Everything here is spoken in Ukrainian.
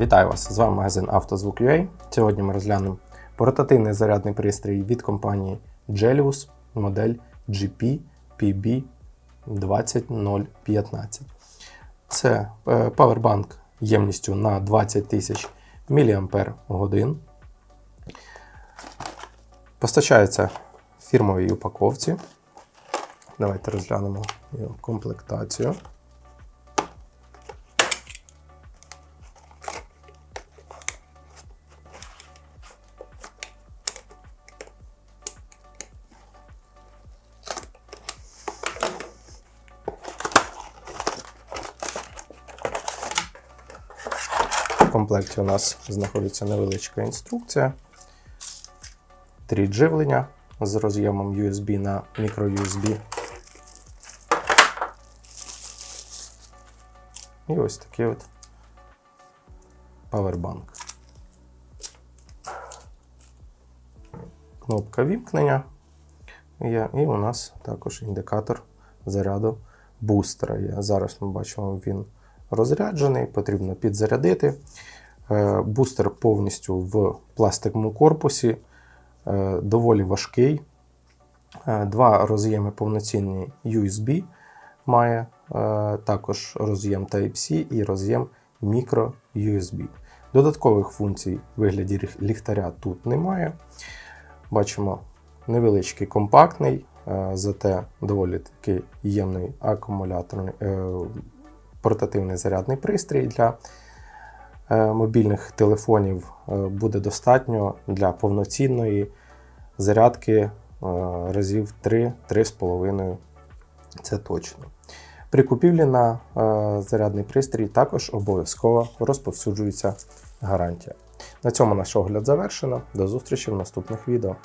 Вітаю вас! З вами магазин «Автозвук.UA». Сьогодні ми розглянемо портативний зарядний пристрій від компанії Gelius модель GP PB 20015. Це е, павербанк ємністю на 20 тисяч мАч. Постачається в фірмовій упаковці. Давайте розглянемо комплектацію. В комплекті у нас знаходиться невеличка інструкція. Три живлення з роз'ємом USB на microUSB. І ось такий от павербанк. Кнопка вімкнення є, і у нас також індикатор заряду бустера є. Зараз ми бачимо, він розряджений, потрібно підзарядити. Е, Бустер повністю в пластиковому корпусі, е, доволі важкий. Е, Два роз'єми повноцінні USB має, також роз'єм Type-C і роз'єм Micro USB. Додаткових функцій в вигляді ліхтаря тут немає. Бачимо невеличкий компактний, зате доволі такий ємний акумуляторний портативний зарядний пристрій для е, мобільних телефонів е, буде достатньо для повноцінної зарядки е, разів 3-3,5. Це точно. При купівлі на зарядний пристрій також обов'язково розповсюджується гарантія. На цьому наш огляд завершено. До зустрічі в наступних відео.